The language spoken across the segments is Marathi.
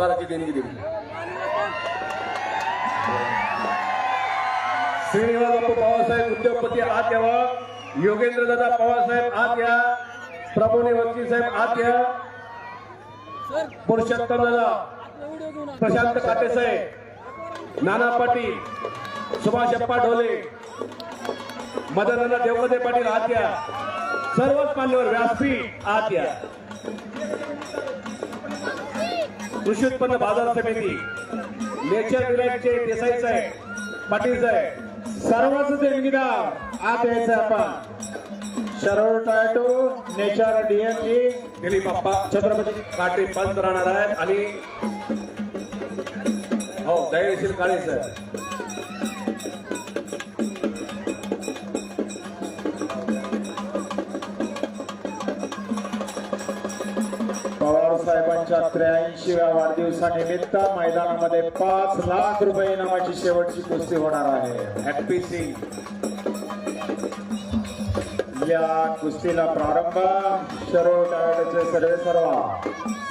हजाराची देणगी दिली. श्रीनिवास बापू पवारसाहेब उद्योगपती आत यावा योगेंद्र दादा पवारसाहेब आत या. प्रभूने वकील साहेब आत या. पुरुषोत्तम दादा प्रशांत काटेसाहेब नाना पाटील सुभाष अप्पा ढोले मदनना देवकदे पाटील आत या. सर्वच मान्यवर व्यासपीठ आत या. कृषी उत्पन्न बाजार समिती नेचर डिलाईटचे देसाईच आहे पाटीलच आहे सर्वच देणगीदार आत यायचं आपण. शरोळ टायटो नेचर डीएनजी दिलीप बाप्पा छत्रपती काटे पंच राहणार आहेत. आणि हो दयाशील काळे सर साहेबांच्या त्र्याऐंशीव्या वाढदिवसानिमित्त मैदानामध्ये पाच लाख रुपये इनामाची शेवटची कुस्ती होणार आहे. हॅपी सिंग या कुस्तीला प्रारंभ शरोळ सर्वे सर्व.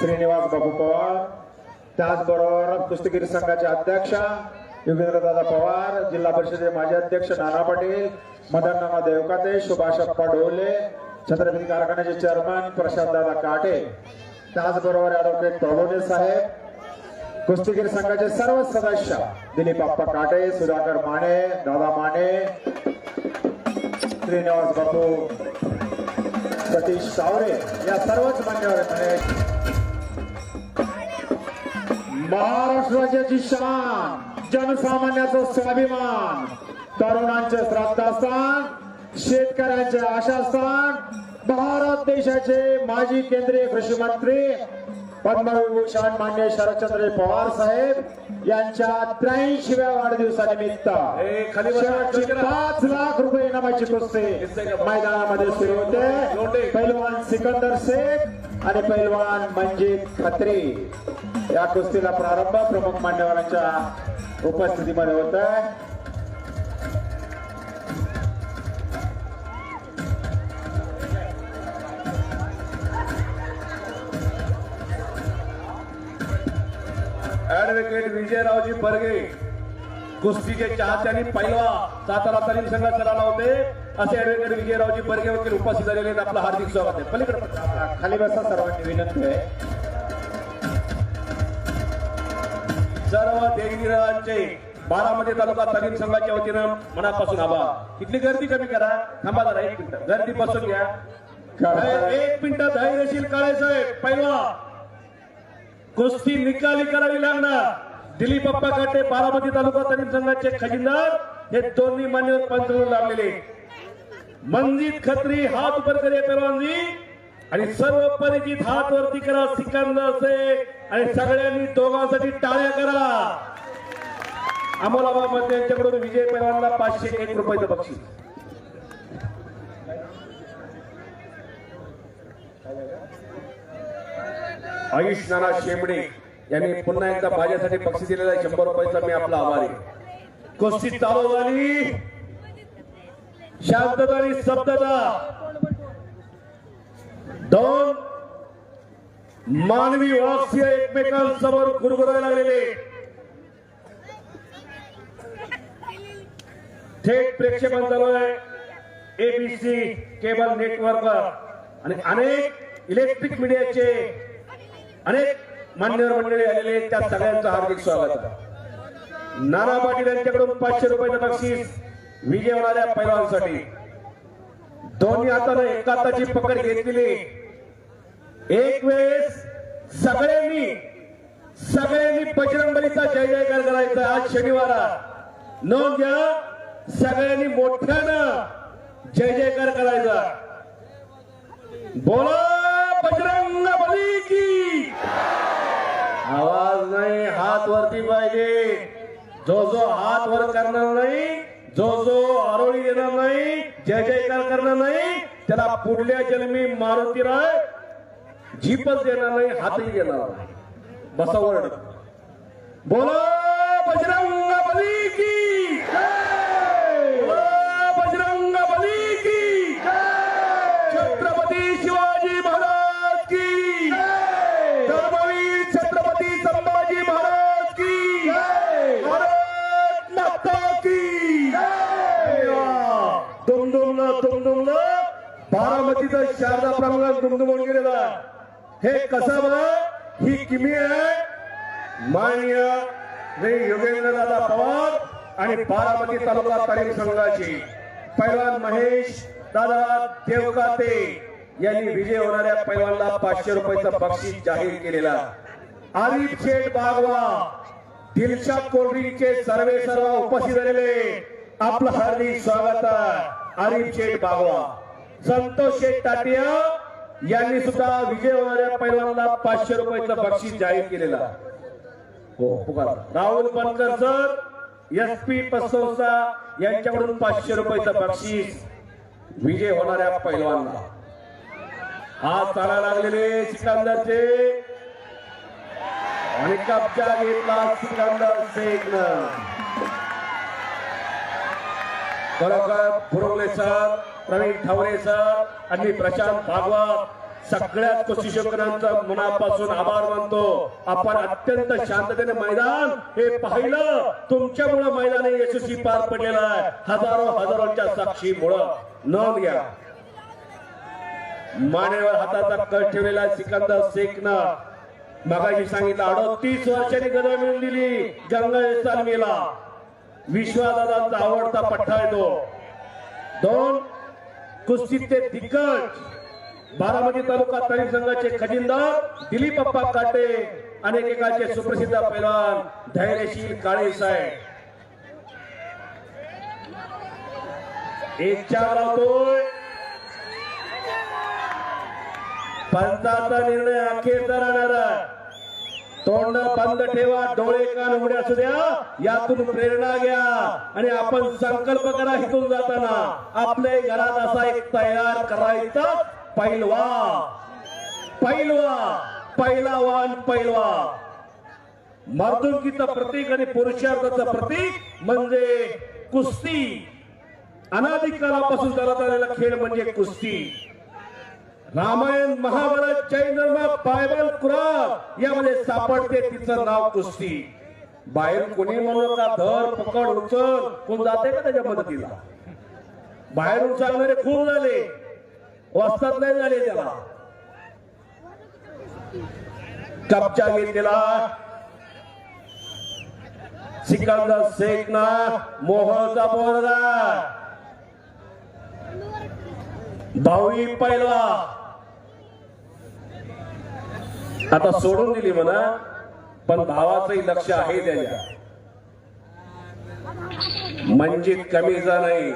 श्रीनिवास बाबू पवार. त्याचबरोबर कुस्तीगीर संघाचे अध्यक्ष योगेंद्रदादा पवार जिल्हा परिषदेचे माजी अध्यक्ष नाना पाटील मदननामा देवकाते सुभाषप्पा डोले छत्रपती कारखान्याचे चेअरमन प्रशांत दादा काटे. त्याचबरोबर ऍडव्होकेट प्रभोदे साहेब कुस्तीगीर संघाचे सर्व सदस्य दिलीप काटे सुधाकर माने दादा माने श्रीनिवास बापू सतीश सावरे या सर्वच मान्यवर राज्याची शान जनसामान्याचा स्वाभिमान तरुणांचे श्रद्धास्थान शेतकऱ्यांचे आशास्थान भारत देशाचे माजी केंद्रीय कृषी मंत्री पद्मविभूषण मान्य शरदचंद्र पवार साहेब यांच्या त्र्याऐंशीव्या वाढदिवसानिमित्त पाच लाख रुपये इनामाची कुस्ती मैदानामध्ये सुरू होते. पैलवान सिकंदर शेख आणि पैलवान मंजित खत्री या कुस्तीला प्रारंभ प्रमुख मान्यवरांच्या उपस्थितीमध्ये होत आहे ऍडव्होकेट विजयरावजी बर्गे कुस्तीचे चाहत्यांनी पहिला सातारा तालीम संघात सराला होते असे ऍडव्होकेट विजयरावजी बर्गे वकील उपस्थित झालेले आहेत. आपलं हार्दिक स्वागत आहे. पलीकडे. खाली बसा सर्वांनी विनंती आहे. सर्व देवीराजांचे बारामती तालुका तालीम संघाच्या वतीनं मनापासून आभार. इथली गर्दी कमी करा. थांबा जरा एक मिनिट. गर्दी बसून घ्या एक मिनिट. धैर्यशील काळे साहेब पहिला कुस्ती निकाली करावी लागणार. दिलीप बाप्पा काटे बारामती तालुका तालीम संघाचे खजिनदार. हे दोन्ही मान्यवर पंच म्हणून लावलेले मंजित खत्री हात उपर करे परवानगी. आणि सर्व परिचित हात वरती करा सिकंदर शेख आणि सगळ्यांनी दोघांसाठी टाळ्या करा. अमोलाबाद यांच्याकडून विजय पैलवानला पाचशे एक रुपयाचं बक्षीस. आयुष नाना शेंबडे यांनी पुन्हा एकदा माझ्यासाठी पक्ष दिलेला आहे. शंभर रुपयाचा मी आपला आभारी आहे. कुस्ती चालू झाली. शांतता आणि शब्दता दोन मानवी वाक्य एकमेकांसमोर गुरगुरायला लागलेले. थेट प्रेक्षेपण चालू आहे एबीसी केबल नेटवर्क आणि अनेक इलेक्ट्रिक मीडियाचे अनेक मान्यवर मंडळी आलेले त्या सगळ्यांचं हार्दिक स्वागत आहे. नाना पाटील यांच्याकडून पाचशे रुपयाचं बक्षीस विजय होणाऱ्या पैलवानसाठी. दोन्ही हाताने एका हाताची पकड घेतलेली एक वेळेस सगळ्यांनी सगळ्यांनी बजरंग बलीचा जय जयकार करायचा आज शनिवार नोंद घ्या सगळ्यांनी मोठ्यानं जय जयकार करायचा. बोला बजरंग बली की आवाज नाही हात वरती पाहिजे जो जो हात वर करणार नाही जो जो आरोळी देणार नाही जय जयकार करणार नाही त्याला पुढल्या जन्मी मारुतीराय जीपच देणार नाही हातही देणार नाही. बसा वर्ड बोला बजरंग बली दुमदुमून गेलेला हे कसा ही किमी आहे. मान्य श्री योगेंद्र दादा पवार आणि बारामती तालुका तालीम संघाची. पैलवान महेश दादा देवकाते यांनी विजय होणाऱ्या पैलवानला पाचशे रुपयाचा बक्षीस जाहीर केलेला आरिफ शेठ बागवा दिलशा कोल्ड्रिंकचे सर्वे सर्व उपस्थित झालेले आपलं हार्दिक स्वागत आरिफ शेठ बागवा. संतोष शेठ टाटिया यांनी सुद्धा विजय होणाऱ्या पैलवानाला पाचशे रुपयाचं बक्षीस जाहीर केलेला हो पुकार. Rahul Bankar sir S P पसौसा यांच्याकडून पाचशे रुपयाचं बक्षीस विजय होणाऱ्या पैलवानला आज चाला लागलेले सिकंदरचे. आणि कब्जा घेतला सिकंदर शेखनं खरोखर फुरवले सर. प्रवीण ठावरे सर आणि प्रशांत भागवत सगळ्याच कुस्तीशोकरांचा मनापासून आभार मानतो. आपण अत्यंत शांततेने मैदान हे पाहिलं. तुमच्यामुळं मैदान यशस्वी पार पडलेला आहे. हजारो हजारोच्या साक्षीमुळं. नोंद घ्या. मानेवर हाताचा कट ठेवलेला सिकंदर शेखनं. मगाशी सांगितलं अडतीस वर्षांनी गदा मिळून दिली गंगा मेला विश्वादादांचा आवडता पठ्ठा येतो दोन कुस्तीचे दिग्गज बारामती तालुका तालीम संघाचे खजिनदार दिलीप अप्पा काटे अनेक एकाचे सुप्रसिद्ध पैलवान धैर्यशील काळे साहेब. एक चार लावतोय. पंचाचा निर्णय अखेरचा राहणार. आहे. तोंड बंद ठेवा डोळे कान उघडे असू द्या. यातून प्रेरणा घ्या. आणि आपण संकल्प करा इथून जाताना. आपल्या घरात असा एक तयार करायचा पैलवा. पैलवा पैलावान पैलवा. मर्दुकीचं प्रतीक आणि पुरुषार्थाचं प्रतीक म्हणजे कुस्ती. अनादी काळापासून चालत आलेला खेळ म्हणजे कुस्ती. रामायण महाभारत जैन धर्म बायबल कुराण यामध्ये सापडते तिचं नाव कुस्ती. बाहेर कोणी म्हणून का धर पकड उचल कोण जाते का त्याच्या मदतीला? बाहेरून सांगणारे खूप झाले. वाचतात नाही झाले त्याला. कपचा घेतलेला. सिकंदर शेख ना मोहळचा बोरगा भावी पहिला. आता सोडून दिली म्हणा पण भावाचंही लक्ष आहे त्याच्या. म्हणजे कमीचा नाही.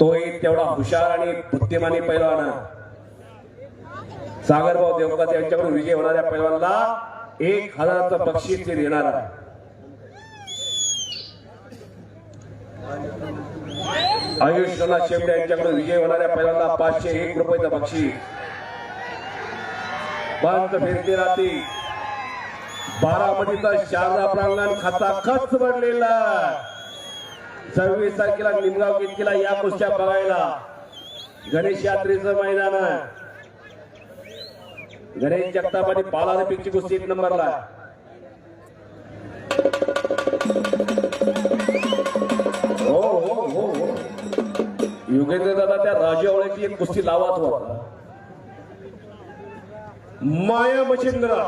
तोही तेवढा हुशार आणि बुद्धिमानी पैलवान. सागरभाऊ देवकात यांच्याकडून विजय होणाऱ्या पैलवानला एक हजाराचं बक्षीस ते देणार आहे. आयुष्यनाथ यांच्याकडून विजय होणाऱ्या पहिल्यांदा पाचशे एक रुपयाचं बक्षीस. बंद फिरते राहते बारामतीचा शारदा प्रांगण खाता खच भरलेला सव्वीस तारखेला निमगाव कितकीला या कुस्त्या बघायला. गणेश यात्रेचं मैदान आहे. गणेश जगताप आणि बाला पिकची कुस्ती एक नंबरला. आहे. हो हो हो. योगेंद्र दादा त्या राजावळ्याची एक कुस्ती लावत होता माया मशिंद्रा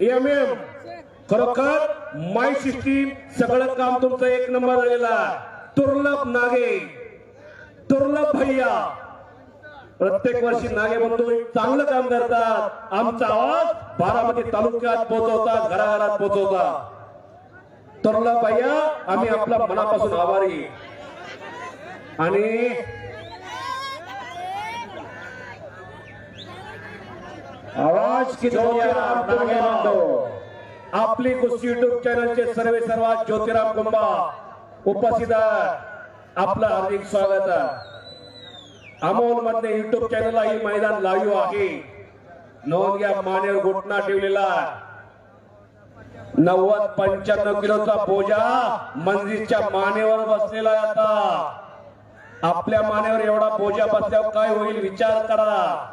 एम एम खरोखर माय सिस्टीम सगळं काम तुमचं एक नंबर झालेला तुर्लभ नागे तुर्लभ भैया. प्रत्येक वर्षी नागे बंधू चांगलं काम करतात. आमचा आवाज बारामती तालुक्यात पोहोचवतात घराघरात पोहोचवतात तुर्लभ भैया आम्ही आपला मनापासून आभारी. आणि आवाज की आपली कुस्ती युट्यूब चॅनलचे सर्वे सर्वात ज्योतिराम कुंभा उपस्थित आपलं हार्दिक स्वागत अमोलमध्ये युट्यूब चॅनलला ही मैदान लाईव्ह आहे. नोंद घ्या मानेवर घोटणा ठेवलेला नव्वद पंच्याण्णव किलोचा बोजा मंदिरच्या मानेवर बसलेला आता. आपल्या मानेवर एवढा बोजा बसल्यावर काय होईल विचार करा.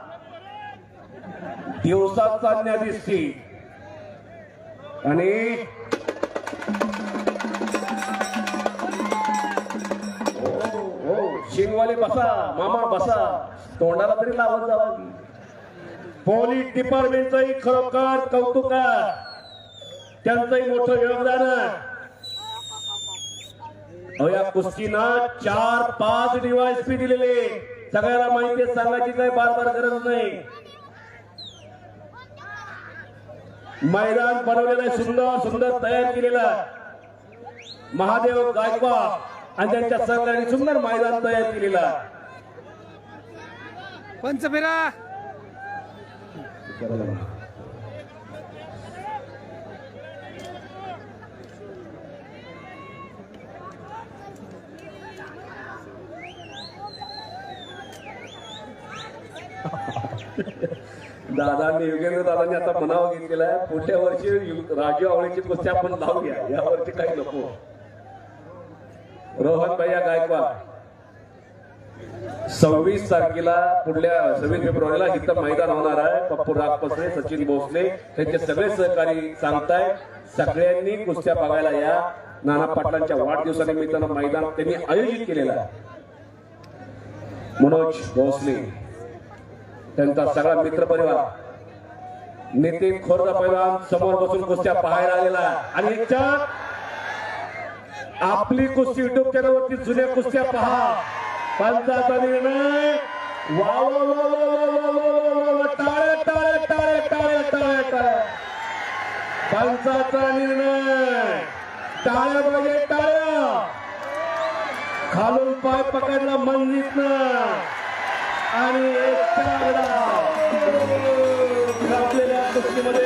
दिवसात चालण्या दिसती. आणि हो, हो शिंगवाले बसा मामा बसा. तोंडाला तरी लावत जावा पोलीस डिपार्टमेंटचंही खरोखर कौतुक त्यांचंही मोठं योगदान. अहो या कुस्तीना चार पाच डीवायसपी दिलेले सगळ्याला माहिती आहे, सांगायची काही बार बार गरज नाही. मैदान बनवलेलं आहे, सुंदर सुंदर तयार केलेलं महादेव गायकवाड आणि त्यांच्या सहकार्याने सुंदर मैदान तयार केलेलं आहे. पंचफेरा दादांनी योगेंद्र दादांनी आता मनावा घेतलेला आहे पुढच्या वर्षी राजू आवळेची कुस्ती आपण लावूया. या वर्षी काही नको. रोहन भैया गायकवाड. सव्वीस तारखेला पुढल्या सव्वीस फेब्रुवारीला इथं मैदान होणार आहे. पप्पू रागपसरे सचिन भोसले त्यांचे सगळे सहकारी सांगताय सगळ्यांनी कुस्त्या बघायला या. नाना पाटलांच्या वाढदिवसानिमित्तानं मैदान त्यांनी आयोजित केलेलं आहे. मनोज भोसले. त्यांचा सगळा मित्र परिवार नितीन खोरदा परिवार समोर बसून कुस्त्या पाहायला आलेला आणि आपली कुस्ती युट्यूब चॅनलवरती जुन्या कुस्त्या पहा पंचाचा निर्णय वा टाळे टाळे टाळे टाळे टाळे पंचाचा निर्णय टाळ्या पाहिजे टाळ्या खालून पाय पकडला मंदित आणि आपल्याला कुस्तीमध्ये